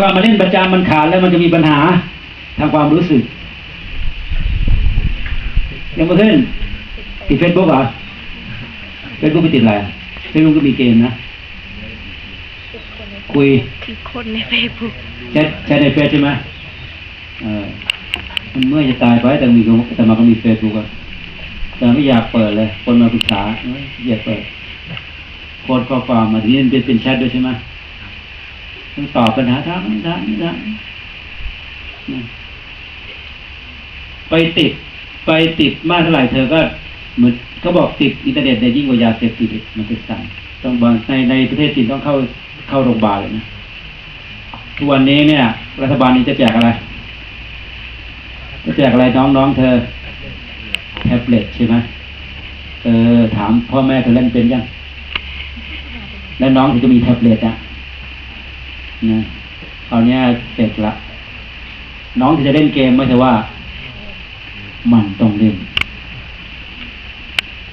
ความมาเล่นประจำมันขาดแล้วมันจะมีปัญหาทางความรู้สึก ยังไม่ขึ้น ติดเฟซบุ๊กเหรอเฟซบุ๊กไปติดอะไรเฟซบุ๊กก็มีเกมนะ คุยคือคนในเฟซบุ๊กแชทแชทในเฟซใช่ไหมเออมันเมื่อยจะตายไปแต่มีก็แต่มาก็มีเฟซบุ๊กอะแต่ไม่อยากเปิดเลย คนมาปรึกษาเอ้ยอยากเปิดโพสต์ข้อความมาทีนี้มันเป็นเป็นแชทด้วยใช่ไหม ต้องตอบปัญหาถามถามถามนะไปติด ไปติดมากเท่าไหร่เธอก็เหมือนเขาบอกติดอินเทอร์เน็ตเนี่ยยิ่งกว่ายาเสพติดมันจะสั่นต้องบางในในประเทศจีนต้องเข้าเข้าโรงพยาบาลเลยนะทุกวันนี้เนี่ย รัฐบาลนี้จะแจกอะไรจะแจกอะไรน้องน้องเธอแท็บเล็ตใช่ไหมเออถามพ่อแม่เธอเล่นเป็นยัง แล้วน้องถึงจะมีแท็บเล็ตอะ นะคราวนี้เสร็จละ น้องที่จะเล่นเกมไม่ใช่ว่า มันต้องเล่น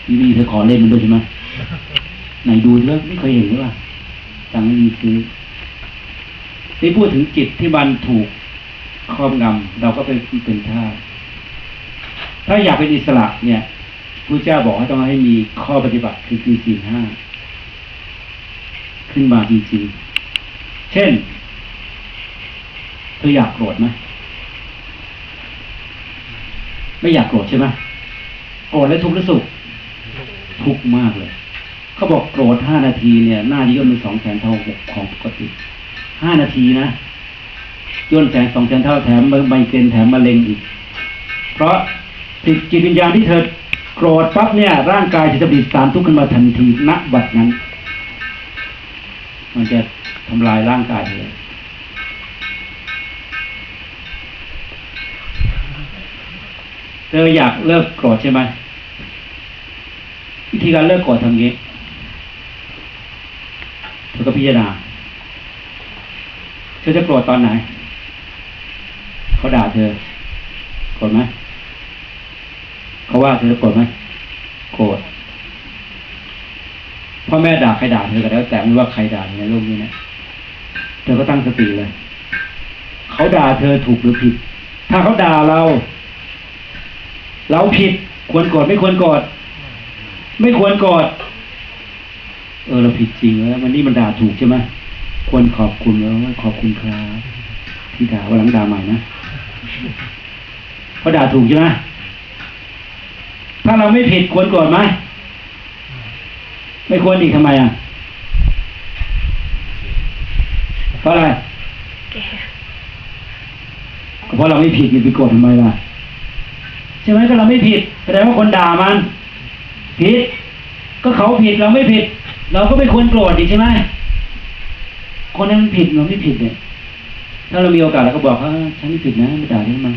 พี่วีเธอขอเล่นมันด้วยใช่ไหมไหนดูเถอะไม่เคยเห็นหรือเปล่าตังไม่มีซื้อนี่พูดถึงจิตที่มันถูกครอบงำเราก็เป็นเป็นท่าถ้าอยากเป็นอิสระ เนี่ยพระเจ้าบอกว่าต้องให้มีข้อปฏิบัติคือคือสี่ห้าขึ้นมาจริงๆ เช่น เธออยากโกรธไหมไม่อยากโกรธใช่ไหมโกรธแล้วทุกข์หรือสุข ทุกข์มากเลย เขาบอกโกรธห้านาทีเนี่ย หน้าย่นเป็นสองแสนเท่าของปกติห้านาทีนะย่นแสนสองแสนเท่าแถมไมเกรนแถมมะเร็งอีก เพราะจิตจิตวิญญาณที่เธอโกรธปั๊บเนี่ย ร่างกายจะผลิตสารทุกข์ขึ้นมาทันทีณบัดนั้น มันจะ ทำลายร่างกายเลยเธออยากเลิกโกรธใช่ไหมวิธีการเลิกโกรธทำงี้เธอก็พิจารณาเธอจะโกรธตอนไหน เขาด่าเธอโกรธไหมเขาว่าเธอโกรธไหมโกรธพ่อแม่ด่าใครด่าเธอก็แล้วแต่ไม่ว่าใครด่าในโลกนี้นะ ธอก็ตั้งสติเลย เขาด่าเธอถูกหรือผิด ถ้าเขาด่าเรา เราผิด ควรกรธไม่ควรกรธไม่ควรกรธเออเราผิดจริงแล้ววันนี้มันด่าถูกใช่ไหมควรขอบคุณแล้วขอบคุณครับที่ด่าวันหลังด่าใหม่นะเขาด่าถูกใช่ไหมถ้าเราไม่ผิดควรกรธไหมไม่ควรอีกทำไมอะ เพราะอะไรก็เพราะเราไม่ผิดอย่าไปโกรธทำไมล่ะใช่ไหมก็เราไม่ผิดแสดงว่าคนด่ามัน ผิด ก็เขาผิดเราไม่ผิด เราก็ไม่ควรโกรธอีกใช่ไหมคนนั้นมันผิดเราไม่ผิดเนี่ยถ้าเรามีโอกาสเราก็บอกว่าฉันไม่ผิดนะไม่ด่าได้ไหม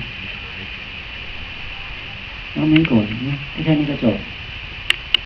เราไม่โกรธนะแค่นี้ก็จบ